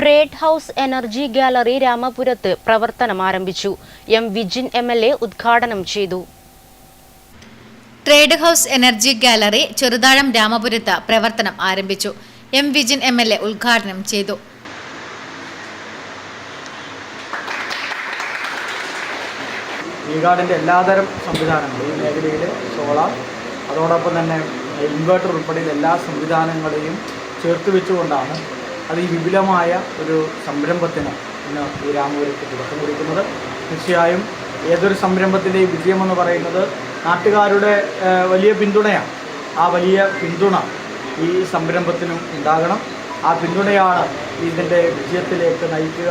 Trade house energy gallery രാമപുരത്ത് പ്രവർത്തനം ആരംഭിച്ചു. M Vijin M L A ഉദ്ഘാടനം ചെയ്തു. Trade house energy gallery Cheruthazham രാമപുരത്ത് പ്രവർത്തനം ആരംഭിച്ചു. M Vijin M L A ഉദ്ഘാടനം ചെയ്തു. ഈഗാർഡിന്റെ എല്ലാതരം സംവിധാനങ്ങളും ഈ മേഖലയിൽ സോളാർ അതോടൊപ്പം തന്നെ ഇൻവേർട്ടർ ഉൾപ്പെടെയുള്ള എല്ലാ സംവിധാനങ്ങളെയും ചേർത്ത് വെച്ചുകൊണ്ടാണ് അത് ഈ വിപുലമായ ഒരു സംരംഭത്തിന് ഇന്ന് ഈ രാമപുരത്ത് തുടക്കം കുറിക്കുന്നത്. തീർച്ചയായും ഏതൊരു സംരംഭത്തിന്റെയും വിജയമെന്ന് പറയുന്നത് നാട്ടുകാരുടെ വലിയ പിന്തുണയാണ്. ആ വലിയ പിന്തുണ ഈ സംരംഭത്തിനും ഉണ്ടാകണം. ആ പിന്തുണയാണ് ഇതിന്റെ വിജയത്തിലേക്ക് നയിക്കുക.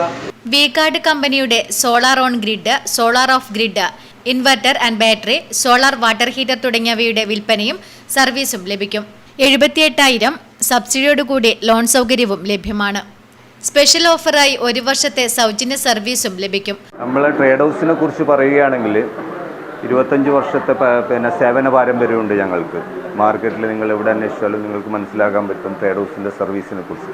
വേക്കാട് കമ്പനിയുടെ solar on grid solar off grid inverter and battery solar water heater തുടങ്ങിയവയുടെ വിൽപ്പനയും സർവീസും ലഭിക്കും. എഴുപത്തിയെട്ടായിരം സബ്സിഡിയോടുകൂടി ലോൺ സൗകര്യവും ലഭ്യമാണ്. സ്പെഷ്യൽ ഓഫറായി ഒരു വർഷത്തെ സൗജന്യ സർവീസും ലഭിക്കും. നമ്മൾ ട്രേഡ് ഹൗസിനെ കുറിച്ച് പറയുകയാണെങ്കിൽ ഇരുപത്തഞ്ച് വർഷത്തെ പിന്നെ സേവന പാരമ്പര്യമുണ്ട് ഞങ്ങൾക്ക്. മാർക്കറ്റിൽ നിങ്ങൾ എവിടെ അന്വേഷിച്ചാലും നിങ്ങൾക്ക് മനസ്സിലാക്കാൻ പറ്റും ട്രേഡ് ഹൗസിന്റെ സർവീസിനെ കുറിച്ച്.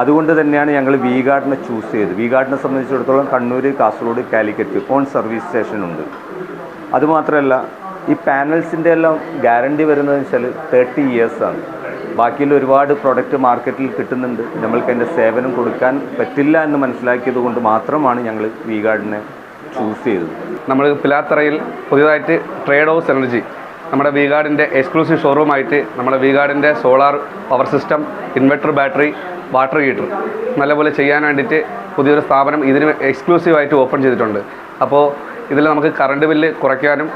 അതുകൊണ്ട് തന്നെയാണ് ഞങ്ങൾ വി ഗാർഡിനെ ചൂസ് ചെയ്തത്. വി ഗാർഡിനെ സംബന്ധിച്ചിടത്തോളം Kannur Kasaragod Calicut own service station ഉണ്ട്. അതുമാത്രമല്ല ഈ പാനൽസിന്റെ എല്ലാം ഗ്യാരണ്ടി വരുന്നതെന്ന് വെച്ചാൽ തേർട്ടി ഇയേഴ്സാണ് ബാക്കിയുള്ള ഒരുപാട് പ്രൊഡക്റ്റ് മാർക്കറ്റിൽ കിട്ടുന്നുണ്ട്. നമ്മൾക്ക് അതിന്റെ സേവനം കൊടുക്കാൻ പറ്റില്ല എന്ന് മനസ്സിലാക്കിയത് കൊണ്ട് മാത്രമാണ് ഞങ്ങൾ വി ഗാർഡിനെ ചൂസ് ചെയ്തത്. നമ്മൾ പിലാത്തറയിൽ പുതിയതായിട്ട് ട്രേഡ് ഹൗസ് എനർജി നമ്മുടെ വി ഗാർഡിന്റെ എക്സ്ക്ലൂസീവ് ഷോറൂമായിട്ട് നമ്മുടെ V ഗാർഡിന്റെ solar power system inverter battery water heater നല്ലപോലെ ചെയ്യാൻ വേണ്ടിയിട്ട് പുതിയൊരു സ്ഥാപനം ഇതിന് എക്സ്ക്ലൂസീവായിട്ട് ഓപ്പൺ ചെയ്തിട്ടുണ്ട്. അപ്പോൾ ഇതിൽ നമുക്ക് കറണ്ട് ബില്ല് കുറയ്ക്കാനും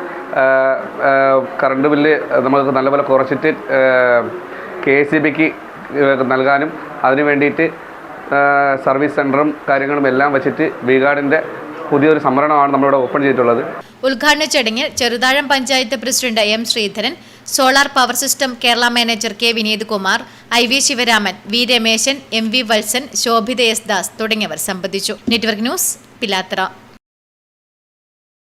കറണ്ട് ബില്ല് നമുക്ക് നല്ലപോലെ കുറച്ചിട്ട് കെ എസ് സി ബിക്ക് നൽകാനും അതിനു വേണ്ടിയിട്ട് സർവീസ് സെന്ററും കാര്യങ്ങളും എല്ലാം വെച്ചിട്ട് വീഗാർഡിന്റെ പുതിയൊരു സംവരണമാണ് നമ്മളിവിടെ ഓപ്പൺ ചെയ്തിട്ടുള്ളത്. ഉദ്ഘാടന ചടങ്ങിൽ Cheruthazham panchayat president M Sreedharan solar power system Kerala manager K Vineeth Kumar I V Sivaraman V Rameshan M V Valsan Shobhitha S Das തുടങ്ങിയവർ സംബന്ധിച്ചു. Network news Pilathara.